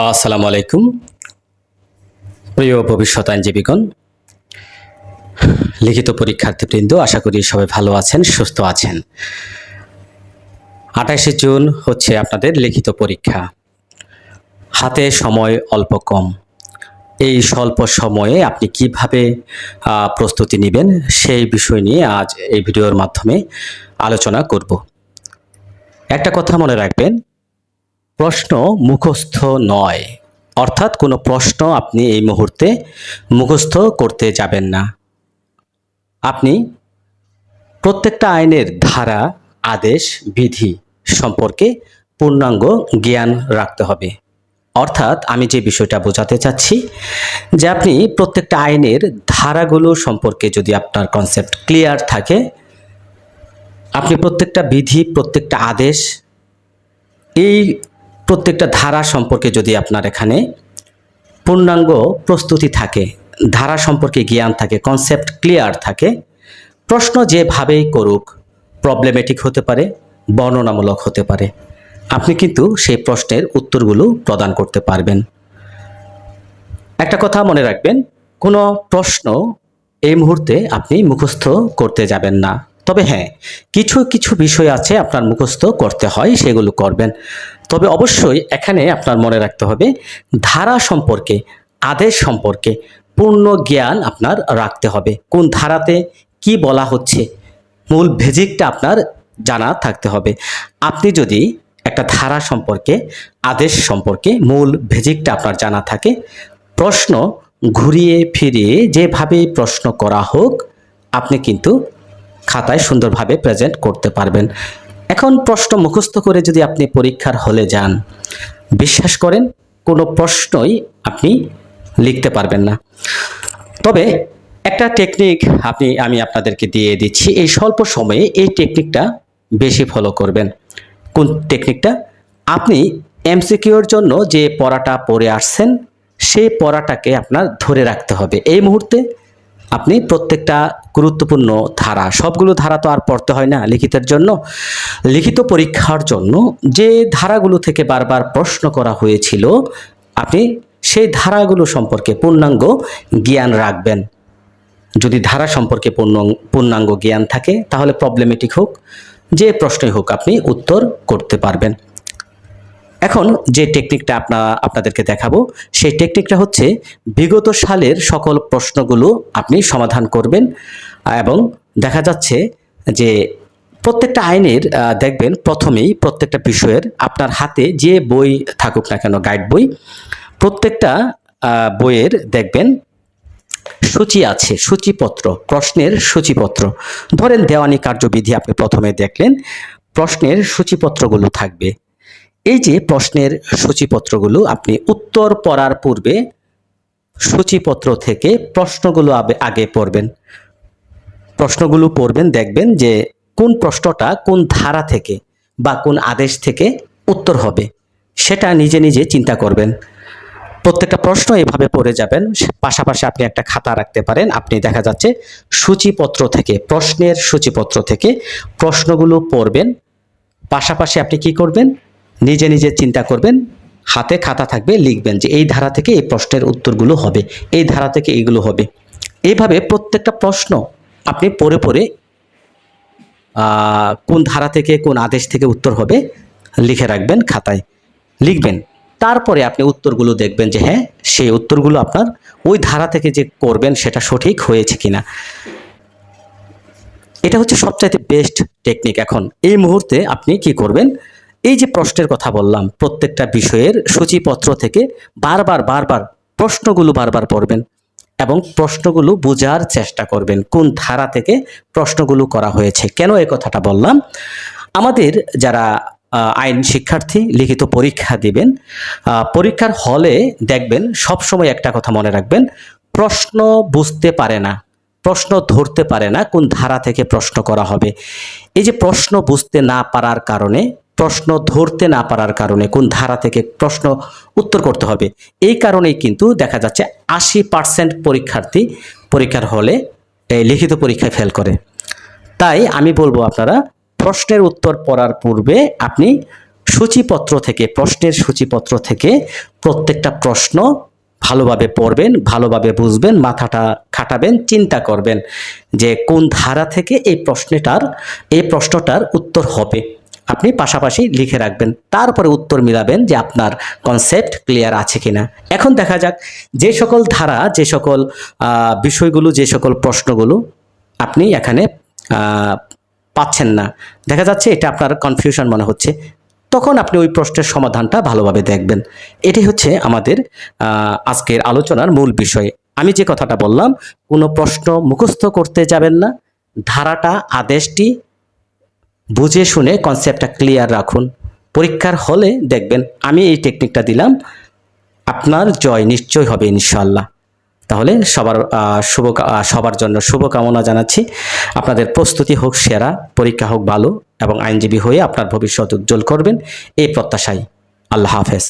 আসসালামু আলাইকুম। প্রিয় ভবিষ্যৎ আইনজীবীগণ, লিখিত পরীক্ষার্থীবৃন্দ, আশা করি সবাই ভালো আছেন, সুস্থ আছেন। আঠাশে জুন হচ্ছে আপনাদের লিখিত পরীক্ষা। হাতে সময় অল্প কম। এই স্বল্প সময়ে আপনি কীভাবে প্রস্তুতি নেবেন, সেই বিষয় নিয়ে আজ এই ভিডিওর মাধ্যমে আলোচনা করব। একটা কথা মনে রাখবেন প্রশ্ন মুখস্থ নয়। অর্থাৎ কোনো প্রশ্ন আপনি এই মুহূর্তে মুখস্থ করতে যাবেন না। আপনি প্রত্যেকটা আইনের ধারা, আদেশ, বিধি সম্পর্কে পূর্ণাঙ্গ জ্ঞান রাখতে হবে। অর্থাৎ আমি যে বিষয়টা বোঝাতে চাচ্ছি, যে আপনি প্রত্যেকটা আইনের ধারাগুলো সম্পর্কে যদি আপনার কনসেপ্ট ক্লিয়ার থাকে, আপনি প্রত্যেকটা বিধি, প্রত্যেকটা আদেশ, এই প্রত্যেকটা ধারা সম্পর্কে যদি আপনার এখানে পূর্ণাঙ্গ প্রস্তুতি থাকে, ধারা সম্পর্কে জ্ঞান থাকে কনসেপ্ট ক্লিয়ার থাকে, প্রশ্ন যেভাবেই করুক প্রবলেমেটিক হতে পারে, বর্ণনামূলক হতে পারে, আপনি কিন্তু সেই প্রশ্নের উত্তরগুলো প্রদান করতে পারবেন। একটা কথা মনে রাখবেন, কোনো প্রশ্ন এই মুহূর্তে আপনি মুখস্থ করতে যাবেন না। তবে হ্যাঁ কিছু কিছু বিষয় আছে আপনার মুখস্থ করতে হয়, সেগুলো করবেন। তবে অবশ্যই এখানে আপনার মনে রাখতে হবে, ধারা সম্পর্কে, আদেশ সম্পর্কে পূর্ণ জ্ঞান আপনার রাখতে হবে। কোন ধারাতে কি বলা হচ্ছে, মূল ভেজিকটা আপনার জানা থাকতে হবে। আপনি যদি একটা ধারা সম্পর্কে, আদেশ সম্পর্কে মূল ভেজিকটা আপনার জানা থাকে, প্রশ্ন ঘুরিয়ে ফিরিয়ে যেভাবে প্রশ্ন করা হোক, আপনি কিন্তু খাতায় সুন্দরভাবে প্রেজেন্ট করতে পারবেন। এখন প্রশ্ন মুখস্থ করে যদি আপনি পরীক্ষার হলে যান, বিশ্বাস করেন কোনো প্রশ্নই আপনি লিখতে পারবেন না। তবে একটা টেকনিক আপনি, আমি আপনাদেরকে দিয়ে দিচ্ছি, এই স্বল্প সময়ে এই টেকনিকটা বেশি ফলো করবেন। কোন টেকনিকটা আপনি এমসিকিউর জন্য যে পড়াটা পড়ে আসছেন, সেই পড়াটাকে আপনার ধরে রাখতে হবে। এই মুহূর্তে আপনি প্রত্যেকটা গুরুত্বপূর্ণ ধারা, সবগুলো ধারা তো আর পড়তে হয় না লিখিতের জন্য। লিখিত পরীক্ষার জন্য যে ধারাগুলো থেকে বারবার প্রশ্ন করা হয়েছিল, আপনি সেই ধারাগুলো সম্পর্কে পূর্ণাঙ্গ জ্ঞান রাখবেন। যদি ধারা সম্পর্কে পূর্ণ, পূর্ণাঙ্গ জ্ঞান থাকে, তাহলে প্রবলেমেটিক হোক, যে প্রশ্নই হোক আপনি উত্তর করতে পারবেন। এখন যে টেকনিকটা আপনা, আপনাদেরকে দেখাবো, সেই টেকনিকটা হচ্ছে বিগত সালের সকল প্রশ্নগুলো আপনি সমাধান করবেন, এবং দেখা যাচ্ছে যে প্রত্যেকটা আইনের দেখবেন প্রথমেই প্রত্যেকটা বিষয়ের আপনার হাতে যে বই থাকুক না কেন গাইড বই, প্রত্যেকটা বইয়ের দেখবেন সূচি আছে, সূচিপত্র, প্রশ্নের সূচিপত্র। ধরেন দেওয়ানি কার্যবিধি আপনি প্রথমে দেখলেন, প্রশ্নের সূচিপত্রগুলো থাকবে। এই যে প্রশ্নের সূচিপত্রগুলো, আপনি উত্তর পড়ার পূর্বে সূচিপত্র থেকে প্রশ্নগুলো আগে পড়বেন। প্রশ্নগুলো পড়বেন, দেখবেন যে কোন প্রশ্নটা কোন ধারা থেকে বা কোন আদেশ থেকে উত্তর হবে, সেটা নিজে নিজে চিন্তা করবেন। প্রত্যেকটা প্রশ্ন এভাবে পড়ে যাবেন, পাশাপাশি আপনি একটা খাতা রাখতে পারেন। আপনি দেখা যাচ্ছে সূচিপত্র থেকে, প্রশ্নের সূচিপত্র থেকে প্রশ্নগুলো পড়বেন। পাশাপাশি আপনি কি করবেন? নিজে নিজে চিন্তা করবেন, হাতে খাতা থাকবে, লিখবেন যে এই ধারা থেকে এই প্রশ্নের উত্তরগুলো হবে, এই ধারা থেকে এইগুলো হবে। এইভাবে প্রত্যেকটা প্রশ্ন আপনি পড়ে পড়ে কোন ধারা থেকে, কোন আদেশ থেকে উত্তর হবে, লিখে রাখবেন খাতায়। লিখবেন, তারপরে আপনি উত্তরগুলো দেখবেন যে হ্যাঁ সেই উত্তরগুলো আপনার ওই ধারা থেকে যে করবেন সেটা সঠিক হয়েছে কিনা। এটা হচ্ছে সবচাইতে বেস্ট টেকনিক এখন এই মুহূর্তে আপনি কি করবেন এই যে প্রশ্নের কথা বললাম, প্রত্যেকটা বিষয়ের সূচিপত্র থেকে বারবার বারবার প্রশ্নগুলো বারবার পড়বেন এবং প্রশ্নগুলো বোঝার চেষ্টা করবেন, কোন ধারা থেকে প্রশ্নগুলো করা হয়েছে। কেন এই কথাটা বললাম? আমাদের যারা আইন শিক্ষার্থী, লিখিত পরীক্ষা দিবেন পরীক্ষার হলে দেখবেন সবসময় একটা কথা মনে রাখবেন, প্রশ্ন বুঝতে পারে না, প্রশ্ন ধরতে পারে না কোন ধারা থেকে প্রশ্ন করা হবে। এই যে প্রশ্ন বুঝতে না পারার কারণে প্রশ্ন ধরতে না পারার কারণে কোন ধারা থেকে প্রশ্ন উত্তর করতে হবে। এই কারণেই কিন্তু দেখা যাচ্ছে আশি পার্সেন্ট পরীক্ষার্থী পরীক্ষার হলে লিখিত পরীক্ষায় ফেল করে। তাই আমি বলব আপনারা, প্রশ্নের উত্তর পড়ার পূর্বে আপনি সূচিপত্র থেকে, প্রশ্নের সূচিপত্র থেকে প্রত্যেকটা প্রশ্ন ভালোভাবে পড়বেন, ভালোভাবে বুঝবেন, মাথাটা খাটাবেন, চিন্তা করবেন যে কোন ধারা থেকে এই প্রশ্নটার এই প্রশ্নটার উত্তর হবে। আপনি পাশাপাশি লিখে রাখবেন। তারপরে উত্তর মিলাবেন যে আপনার কনসেপ্ট ক্লিয়ার আছে কিনা। এখন দেখা যাক, যে সকল ধারা, যে সকল বিষয়গুলো, যে সকল প্রশ্নগুলো আপনি এখানে পাচ্ছেন না। দেখা যাচ্ছে এটা আপনার কনফিউশন মনে হচ্ছে। তখন আপনি ওই প্রশ্নের সমাধানটা ভালোভাবে দেখবেন। এটি হচ্ছে আমাদের আজকের আলোচনার মূল বিষয়। আমি যে কথাটা বললাম, কোনো প্রশ্ন মুখস্থ করতে যাবেন না। ধারাটা, আদেশটি বুঝে শুনে কনসেপ্টটা ক্লিয়ার রাখুন। পরীক্ষার হলে দেখবেন আমি এই টেকনিকটা দিলাম, আপনার জয় নিশ্চয় হবে ইনশাল্লাহ তাহলে সবার শুভ সবার জন্য শুভকামনা জানাচ্ছি। আপনাদের প্রস্তুতি হোক সেরা, পরীক্ষা হোক ভালো, এবং আইনজীবী হয়ে আপনার ভবিষ্যৎ উজ্জ্বল করবেন, এই প্রত্যাশাই আল্লাহ হাফেজ।